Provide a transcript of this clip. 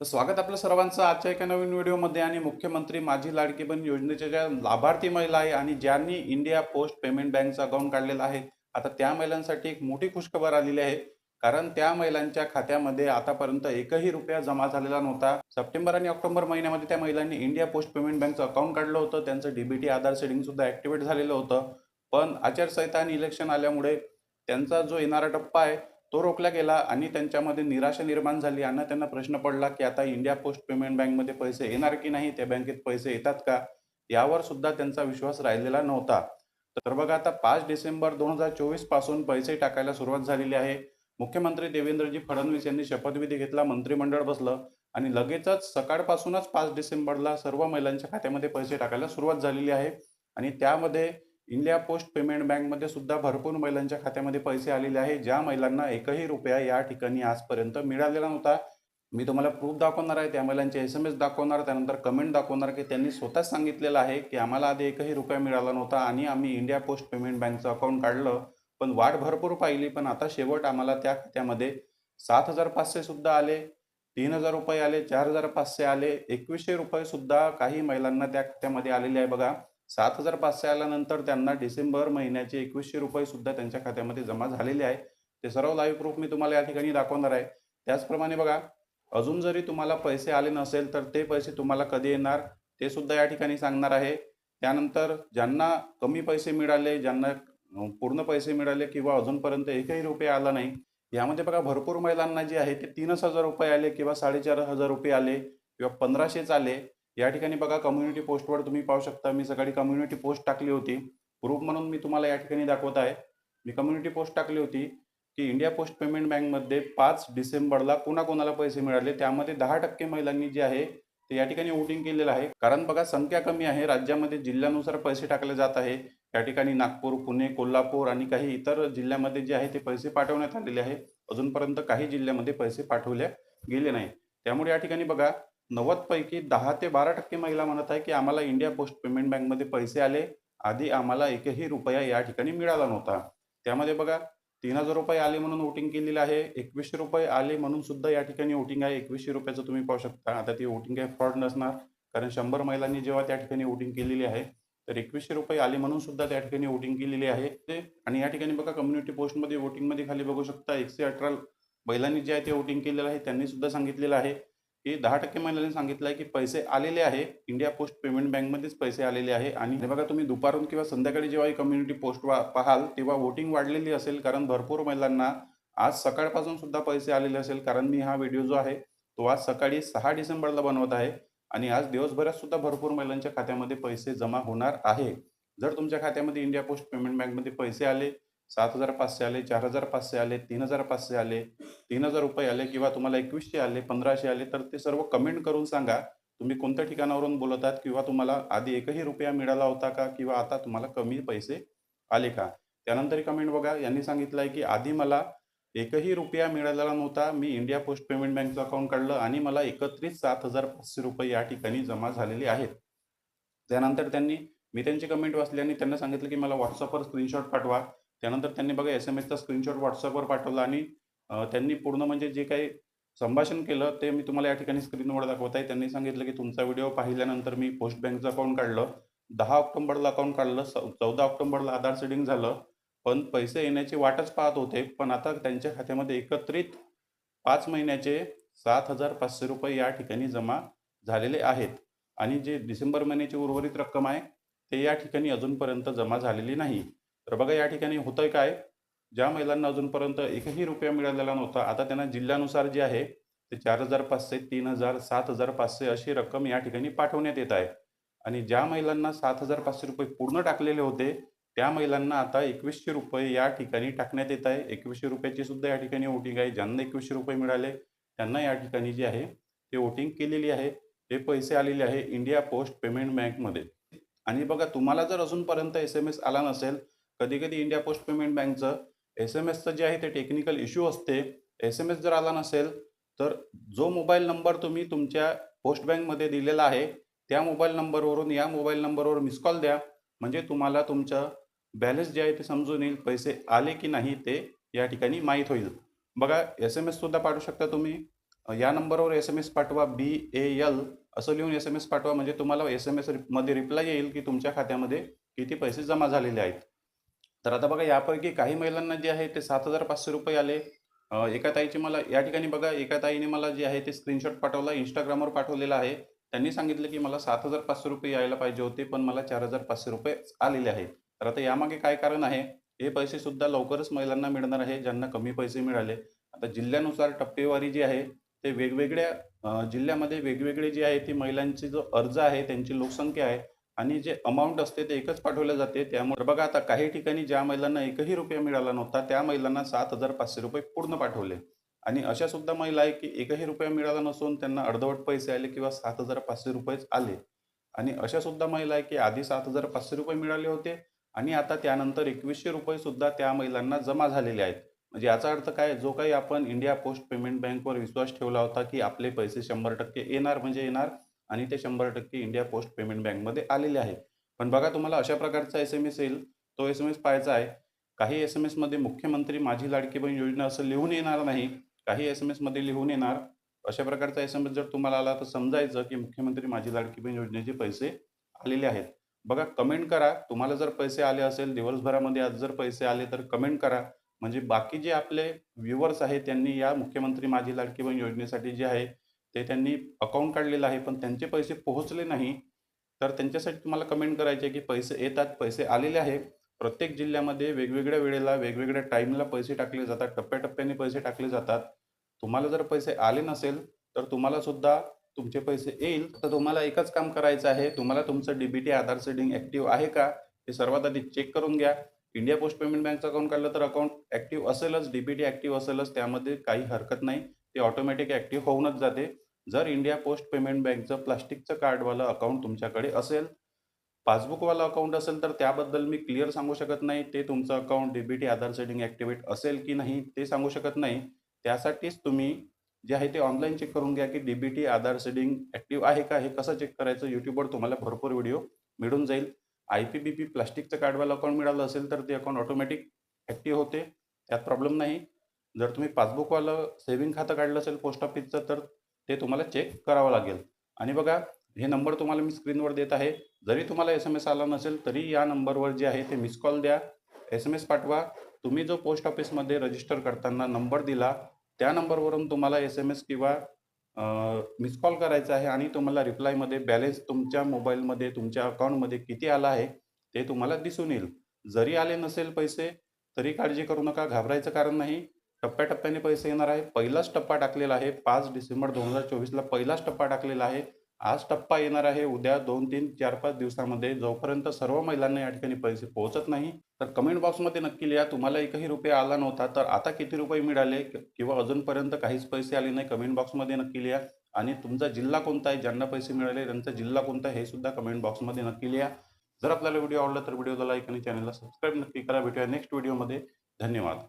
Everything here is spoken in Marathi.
तर स्वागत आपलं सर्वांचं आजच्या एका नवीन व्हिडिओमध्ये. आणि मुख्यमंत्री माझी लाडकी बहीण योजनेच्या ज्या लाभार्थी महिला आहे आणि ज्यांनी इंडिया पोस्ट पेमेंट बँकचा अकाउंट काढलेला आहे आता त्या महिलांसाठी एक मोठी खुशखबर आलेली आहे. कारण त्या महिलांच्या खात्यामध्ये आतापर्यंत एकही रुपया जमा झालेला नव्हता. सप्टेंबर आणि ऑक्टोबर महिन्यामध्ये त्या महिलांनी इंडिया पोस्ट पेमेंट बँकचं अकाउंट काढलं होतं. त्यांचं डीबीटी आधार सेटिंग सुद्धा ऍक्टिव्हेट झालेलं होतं. पण आचारसंहिता आणि इलेक्शन आल्यामुळे त्यांचा जो येणारा टप्पा आहे तो रोखला गेला आणि त्यांच्यामध्ये निराशा निर्माण झाली. आणि त्यांना प्रश्न पडला की आता इंडिया पोस्ट पेमेंट बँकमध्ये पैसे येणार की नाही? त्या बँकेत पैसे येतात का? यावर सुद्धा त्यांचा विश्वास राहिलेला नव्हता. तर बघा आता पाच डिसेंबर दोन हजार चोवीसपासून पैसे टाकायला सुरुवात झालेली आहे. मुख्यमंत्री देवेंद्रजी फडणवीस यांनी शपथविधी घेतला मंत्रिमंडळ बसलं आणि लगेचच सकाळपासूनच पाच डिसेंबरला सर्व महिलांच्या खात्यामध्ये पैसे टाकायला सुरुवात झालेली आहे. आणि त्यामध्ये इंडिया पोस्ट पेमेंट बँकमध्ये सुद्धा भरपूर महिलांच्या खात्यामध्ये पैसे आलेले आहे. ज्या महिलांना एकही रुपया या ठिकाणी आजपर्यंत मिळालेला नव्हता. मी तुम्हाला प्रूफ दाखवणार आहे. त्या महिलांचे एस एम एस दाखवणार त्यानंतर कमेंट दाखवणार की त्यांनी स्वतःच सांगितलेलं आहे की आम्हाला आधी एकही रुपया मिळाला नव्हता आणि आम्ही इंडिया पोस्ट पेमेंट बँकचं अकाउंट काढलं. पण वाट भरपूर पाहिली पण आता शेवट आम्हाला त्या खात्यामध्ये सात हजार पाचशे सुद्धा आले तीन हजार रुपये आले चार हजार पाचशे आले एकवीसशे रुपये सुद्धा काही महिलांना त्या खात्यामध्ये आलेले आहे बघा. सात हजार पाचशे आल्यानंतर त्यांना डिसेंबर महिन्याचे एकवीसशे रुपये सुद्धा त्यांच्या खात्यामध्ये जमा झालेले आहे. ते सर्व लाईव्ह प्रूफ मी तुम्हाला या ठिकाणी दाखवणार आहे. त्याचप्रमाणे बघा अजून जरी तुम्हाला पैसे आले नसेल तर ते पैसे तुम्हाला कधी येणार ते सुद्धा या ठिकाणी सांगणार आहे. त्यानंतर ज्यांना कमी पैसे मिळाले ज्यांना पूर्ण पैसे मिळाले किंवा अजूनपर्यंत एकही रुपये आला नाही यामध्ये बघा भरपूर महिलांना जे आहे ते तीनच हजार रुपये आले किंवा साडेचार हजार रुपये आले किंवा पंधराशेच आले. या ठिकाणी बघा कम्युनिटी पोस्टवर तुम्ही पाहू शकता मी सकाळी कम्युनिटी पोस्ट टाकली होती. प्रूफ म्हणून मी तुम्हाला या ठिकाणी दाखवत आहे. मी कम्युनिटी पोस्ट टाकली होती की इंडिया पोस्ट पेमेंट बँकमध्ये पाच डिसेंबरला कोणाकोणाला पैसे मिळाले त्यामध्ये दहा टक्के महिलांनी जे आहे ते या ठिकाणी वोटिंग केलेलं आहे. कारण बघा संख्या कमी आहे. राज्यामध्ये जिल्ह्यानुसार पैसे टाकले जात आहे. या ठिकाणी नागपूर पुणे कोल्हापूर आणि काही इतर जिल्ह्यामध्ये जे आहे ते पैसे पाठवण्यात आलेले आहे. अजूनपर्यंत काही जिल्ह्यामध्ये पैसे पाठवले गेले नाही. त्यामुळे या ठिकाणी बघा नव्वदपैकी दहा ते बारा टक्के महिला म्हणत आहे की आम्हाला इंडिया पोस्ट पेमेंट बँकमध्ये पैसे आले. आधी आम्हाला एकही रुपया या ठिकाणी मिळाला नव्हता. त्यामध्ये बघा तीन हजार रुपये आले म्हणून वोटिंग केलेलं आहे. एकवीसशे रुपये आले म्हणून सुद्धा या ठिकाणी वोटिंग आहे. एकवीसशे रुपयाचं तुम्ही पाहू शकता. आता ती वोटिंग काही फ्रॉड नसणार कारण शंभर महिलांनी जेव्हा त्या ठिकाणी वोटिंग केलेली आहे तर एकवीसशे रुपये आले म्हणून सुद्धा त्या ठिकाणी वोटिंग केलेली आहे. ते आणि या ठिकाणी बघा कम्युनिटी पोस्टमध्ये वोटिंगमध्ये खाली बघू शकता एकशे अठरा महिलांनी जे आहे ते वोटिंग केलेलं आहे त्यांनी सुद्धा सांगितलेलं आहे. की दहा टक्के महिलांनी सांगितलं आहे की पैसे आलेले आहे. इंडिया पोस्ट पेमेंट बँकमध्येच पैसे आलेले आहे. आणि हे बघा तुम्ही दुपारून किंवा संध्याकाळी जेव्हा ही कम्युनिटी पोस्ट वा पाहाल तेव्हा वोटिंग वाढलेली असेल कारण भरपूर महिलांना आज सकाळपासून सुद्धा पैसे आलेले असेल. कारण मी हा व्हिडिओ जो आहे तो आज सकाळी सहा डिसेंबरला बनवत आहे. आणि आज दिवसभरात सुद्धा भरपूर महिलांच्या खात्यामध्ये पैसे जमा होणार आहे. जर तुमच्या खात्यामध्ये इंडिया पोस्ट पेमेंट बँकमध्ये पैसे आले सात हजार पाचशे आले चार हजार पाचशे आले तीन हजार पाचशे आले तीन हजार रुपये आले किंवा तुम्हाला एकवीसशे आले पंधराशे आले तर ते सर्व कमेंट करून सांगा. तुम्ही कोणत्या ठिकाणावरून बोलत आहात किंवा तुम्हाला आधी एकही रुपया मिळाला होता का किंवा आता तुम्हाला कमी पैसे आले का? त्यानंतर कमेंट बघा. यांनी सांगितलं आहे की आधी मला एकही रुपया मिळालेला नव्हता. मी इंडिया पोस्ट पेमेंट बँकचं अकाउंट काढलं आणि मला एकत्रित सात हजार पाचशे रुपये या ठिकाणी जमा झालेले आहेत. त्यानंतर त्यांनी मी त्यांची कमेंट वाचली आणि त्यांना सांगितलं की मला व्हॉट्सअपवर स्क्रीनशॉट पाठवा. त्यानंतर त्यांनी बघा एस एम एसचा स्क्रीनशॉट व्हॉट्सअपवर पाठवला आणि त्यांनी पूर्ण म्हणजे जे काही संभाषण केलं ते मी तुम्हाला या ठिकाणी स्क्रीनवर दाखवत आहे. त्यांनी सांगितलं की तुमचा व्हिडिओ पाहिल्यानंतर मी पोस्ट बँकचं अकाउंट काढलं. दहा ऑक्टोबरला अकाउंट काढलं चौदा ऑक्टोबरला आधार सेडिंग झालं. पण पैसे येण्याची वाटच पाहत होते. पण आता त्यांच्या खात्यामध्ये एकत्रित पाच महिन्याचे सात हजार पाचशे रुपये या ठिकाणी जमा झालेले आहेत. आणि जे डिसेंबर महिन्याची उर्वरित रक्कम आहे ते या ठिकाणी अजूनपर्यंत जमा झालेली नाही. तर बघा या ठिकाणी होतं काय? ज्या महिलांना अजूनपर्यंत एकही रुपया मिळालेला नव्हता आता त्यांना जिल्ह्यानुसार जे आहे ते चार हजार पाचशे तीन हजार सात हजार पाचशे अशी रक्कम या ठिकाणी पाठवण्यात येत आहे. आणि ज्या महिलांना सात हजार पाचशे रुपये पूर्ण टाकलेले होते त्या महिलांना आता एकवीसशे रुपये या ठिकाणी टाकण्यात येत आहे. एकवीसशे रुपयाची सुद्धा या ठिकाणी वोटिंग आहे. ज्यांना एकवीसशे रुपये मिळाले त्यांना या ठिकाणी जे आहे ते वोटिंग केलेली आहे. हे पैसे आलेले आहे इंडिया पोस्ट पेमेंट बँकमध्ये. आणि बघा तुम्हाला जर अजूनपर्यंत एस एम एस आला नसेल कधी कधी इंडिया पोस्ट पेमेंट बँकचं एस एम एसचं जे आहे ते टेक्निकल इश्यू असते. एस एम एस जर आला नसेल तर जो मोबाईल नंबर तुम्ही तुमच्या पोस्ट बँकमध्ये दिलेला आहे त्या मोबाईल नंबरवरून या मोबाईल नंबरवर मिस कॉल द्या. म्हणजे तुम्हाला तुमचं बॅलन्स जे आहे ते समजून येईल पैसे आले की नाही ते या ठिकाणी माहीत होईल. बघा एस एम एससुद्धा पाठवू शकता तुम्ही. या नंबरवर एस एम एस पाठवा बी ए एल असं लिहून एस एम एस पाठवा म्हणजे तुम्हाला एस एम एसमध्ये रिप्लाय येईल की तुमच्या खात्यामध्ये किती पैसे जमा झालेले आहेत. तर आता बघा यापैकी काही महिलांना जे आहे ते सात हजार पाचशे रुपये आले. एका ताईची मला या ठिकाणी बघा एका ताईने मला जे आहे ते स्क्रीनशॉट पाठवला इंस्टाग्रामवर पाठवलेला आहे. त्यांनी सांगितलं की मला सात हजार पाचशे रुपये यायला पाहिजे होते पण मला चार हजार पाचशे रुपये आलेले आहेत. तर आता यामागे काय कारण आहे? हे पैसे सुद्धा लवकरच महिलांना मिळणार आहे ज्यांना कमी पैसे मिळाले. आता जिल्ह्यानुसार टप्पेवारी जी आहे ते वेगवेगळ्या जिल्ह्यामध्ये वेगवेगळे जे आहे ती महिलांची जो अर्ज आहे त्यांची लोकसंख्या आहे आणि जे अमाऊंट असते ते एकच पाठवले जाते. त्यामुळे बघा आता काही ठिकाणी ज्या महिलांना एकही रुपया मिळाला नव्हता त्या महिलांना सात हजार पाचशे रुपये पूर्ण पाठवले. आणि अशा सुद्धा महिला आहे की एकही रुपया मिळाला नसून त्यांना अर्धवट पैसे आले किंवा सात हजार पाचशे रुपयेच आले. आणि अशा सुद्धा महिला आहे की आधी सात हजार पाचशे रुपये मिळाले होते आणि आता त्यानंतर एकवीसशे रुपये सुद्धा त्या महिलांना जमा झालेले आहेत. म्हणजे याचा अर्थ काय जो काही आपण इंडिया पोस्ट पेमेंट बँकवर विश्वास ठेवला होता की आपले पैसे शंभर टक्के येणार म्हणजे येणार. आणि ते शंभर टक्के इंडिया पोस्ट पेमेंट बँकमध्ये आलेले आहे. पण बघा तुम्हाला अशा प्रकारचा एस एम एस येईल. तो एस एम एस पाहायचा आहे. काही एस एम एसमध्ये मुख्यमंत्री माझी लाडकी बहीण योजना असं लिहून येणार नाही. काही एस एम एसमध्ये लिहून येणार. अशा प्रकारचा एस एम एस जर तुम्हाला आला तर समजायचं की मुख्यमंत्री माझी लाडकी बहीण योजनेचे पैसे आलेले आहेत. बघा कमेंट करा. तुम्हाला जर पैसे आले असेल दिवसभरामध्ये आज जर पैसे आले तर कमेंट करा. म्हणजे बाकी जे आपले व्ह्युअर्स आहेत त्यांनी या मुख्यमंत्री माझी लाडकी बहीण योजनेसाठी जे आहे ते त्यांनी अकाउंट काढलेलं आहे पण त्यांचे पैसे पोहोचले नाही. तर त्यांच्यासाठी तुम्हाला कमेंट करायचे की पैसे येतात पैसे आलेले आहे. प्रत्येक जिल्ह्यामध्ये वेगवेगळ्या वेळेला वेगवेगळ्या टाईमला पैसे टाकले जातात टप्प्याटप्प्याने पैसे टाकले जातात. तुम्हाला जर पैसे आले नसेल तर तुम्हाला सुद्धा तुमचे पैसे येईल. तर तुम्हाला एकच काम करायचं आहे तुम्हाला तुमचं डीबीटी आधार सेडिंग ॲक्टिव्ह आहे का? हे सर्वात आधी चेक करून घ्या. इंडिया पोस्ट पेमेंट बँकचं अकाउंट काढलं तर अकाउंट ॲक्टिव्ह असेलच डीबीटी ॲक्टिव्ह असेलच त्यामध्ये काही हरकत नाही. ते ऑटोमॅटिक ॲक्टिव्ह होऊनच जाते. जर इंडिया पोस्ट पेमेंट बँकचं प्लास्टिकचं कार्डवालं अकाउंट तुमच्याकडे असेल पासबुकवाला अकाउंट असेल तर त्याबद्दल मी क्लिअर सांगू शकत नाही. ते तुमचं account DBT Aadhaar setting activate असेल की नाही ते सांगू शकत नाही. त्यासाठीच तुम्ही जे आहे ते ऑनलाईन चेक करून घ्या की डीबीटी आधार सेडिंग ॲक्टिव्ह आहे का? हे कसं चेक करायचं? यूट्यूबवर तुम्हाला भरपूर व्हिडिओ मिळून जाईल. आय पी बी पी प्लास्टिकचं कार्डवाला अकाउंट मिळालं असेल तर ते अकाउंट ऑटोमॅटिक ॲक्टिव्ह होते. त्यात प्रॉब्लेम नाही. जर तुम्ही पासबुकवालं सेव्हिंग खातं काढलं असेल पोस्ट ऑफिसचं तर ते तुम्हाला चेक करावं लागेल. आणि बघा हे नंबर तुम्हाला मी स्क्रीनवर देत आहे. जरी तुम्हाला एस एम एस आला नसेल तरी या नंबरवर जे आहे ते मिस कॉल द्या. एस एम एस पाठवा. तुम्ही जो पोस्ट ऑफिसमध्ये रजिस्टर करताना नंबर दिला त्या नंबरवरून तुम्हाला एस एम एस किंवा मिस कॉल करायचा आहे आणि तुम्हाला रिप्लायमध्ये बॅलेन्स तुमच्या मोबाईलमध्ये तुमच्या अकाउंटमध्ये किती आला आहे ते तुम्हाला दिसून येईल. जरी आले नसेल पैसे तरी काळजी करू नका. घाबरायचं कारण नाही. टप्प्याटप्प्याने पैसे येणार आहे. पहिलाच टप्पा टाकलेला आहे. पाच डिसेंबर दोन हजार चोवीसला पहिलाच टप्पा टाकलेला आहे. आज टप्पा येणार आहे. उद्या दोन तीन चार पाच दिवसामध्ये जोपर्यंत सर्व महिलांना या ठिकाणी पैसे पोहोचत नाही तर कमेंट बॉक्समध्ये नक्की लिहा. तुम्हाला एकही रुपये आला नव्हता तर आता किती रुपये मिळाले किंवा अजूनपर्यंत काहीच पैसे आले नाही कमेंट बॉक्समध्ये नक्की लिहा. आणि तुमचा जिल्हा कोणता आहे? ज्यांना पैसे मिळाले त्यांचा जिल्हा कोणता आहे? हे सुद्धा कमेंट बॉक्समध्ये नक्की लिहा. जर आपल्याला व्हिडिओ आवडला तर व्हिडिओला लाईक आणि चॅनलला सबस्क्राईब नक्की करा. भेटूया नेक्स्ट व्हिडिओमध्ये धन्यवाद.